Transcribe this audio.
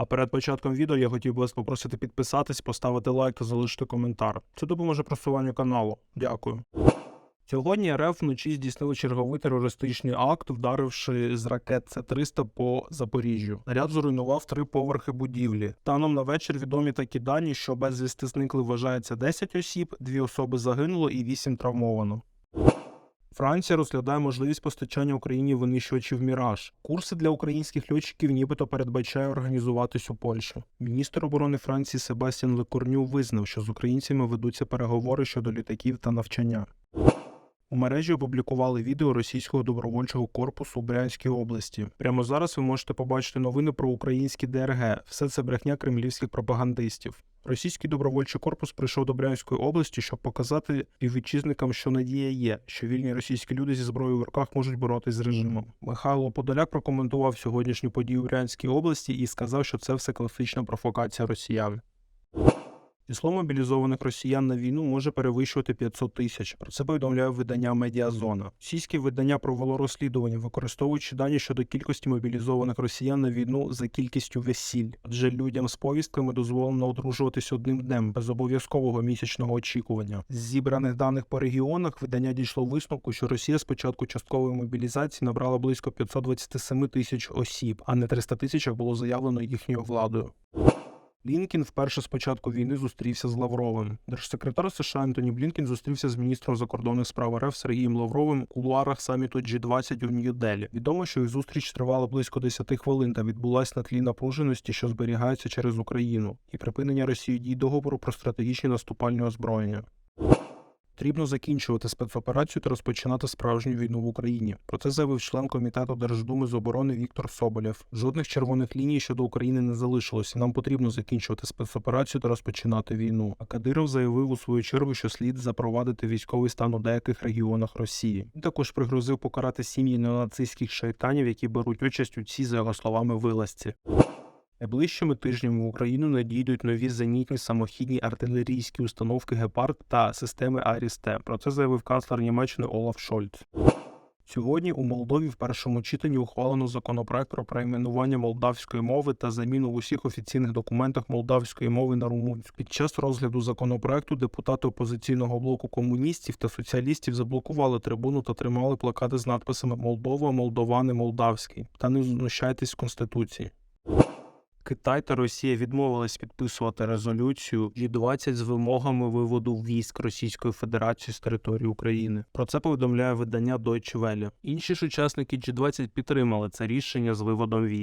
А перед початком відео я хотів би вас попросити підписатись, поставити лайк та залишити коментар. Це допоможе просуванню каналу. Дякую. Сьогодні РФ вночі здійснили черговий терористичний акт, вдаривши з ракет С-300 по Запоріжжю. Наряд зруйнував три поверхи будівлі. Станом на вечір відомі такі дані, що безвісти зникли вважається 10 осіб, дві особи загинуло і 8 травмовано. Франція розглядає можливість постачання Україні винищувачів Міраж. Курси для українських льотчиків нібито передбачає організуватись у Польщі. Міністр оборони Франції Себастьян Лекорню визнав, що з українцями ведуться переговори щодо літаків та навчання. У мережі опублікували відео російського добровольчого корпусу у Брянській області. Прямо зараз ви можете побачити новини про українські ДРГ. Все це брехня кремлівських пропагандистів. Російський добровольчий корпус прийшов до Брянської області, щоб показати співвітчизникам, що надія є, що вільні російські люди зі зброєю в руках можуть боротись з режимом. Михайло Подоляк прокоментував сьогоднішню подію в Брянській області і сказав, що це все класична провокація росіян. Число мобілізованих росіян на війну може перевищувати 500 тисяч. Про це повідомляє видання Медіазона. Російське видання провело розслідування, використовуючи дані щодо кількості мобілізованих росіян на війну за кількістю весіль. Адже людям з повістками дозволено одружуватись одним днем без обов'язкового місячного очікування. З зібраних даних по регіонах видання дійшло висновку, що Росія з початку часткової мобілізації набрала близько 527 тисяч осіб, а не 300 тисяч було заявлено їхньою владою. Блінкін вперше з початку війни зустрівся з Лавровим. Держсекретар США Антоні Блінкін зустрівся з міністром закордонних справ РФ Сергієм Лавровим у кулуарах саміту G20 у Нью-Делі. Відомо, що їх зустріч тривала близько 10 хвилин та відбулась на тлі напруженості, що зберігається через Україну, і припинення Росії дій договору про стратегічні наступальні озброєння. Потрібно закінчувати спецоперацію та розпочинати справжню війну в Україні. Про це заявив член комітету Держдуми з оборони Віктор Соболєв. Жодних червоних ліній щодо України не залишилося. Нам потрібно закінчувати спецоперацію та розпочинати війну. А Кадиров заявив у свою чергу, що слід запровадити військовий стан у деяких регіонах Росії. Він також пригрозив покарати сім'ї неонацистських шайтанів, які беруть участь у цій, за його словами, вилазці. Найближчими тижнями в Україну надійдуть нові зенітні самохідні артилерійські установки Гепард та системи Арісте. Про це заявив канцлер Німеччини Олаф Шольц. Сьогодні у Молдові в першому читанні ухвалено законопроект про перейменування молдавської мови та заміну в усіх офіційних документах молдавської мови на румунську. Під час розгляду законопроекту депутати опозиційного блоку комуністів та соціалістів заблокували трибуну та тримали плакати з надписами Молдова, Молдовани, Молдавський та не знущайтесь з конституції. Китай та Росія відмовились підписувати резолюцію G20 з вимогами виводу військ Російської Федерації з території України. Про це повідомляє видання Deutsche Welle. Інші ж учасники G20 підтримали це рішення з виводом військ.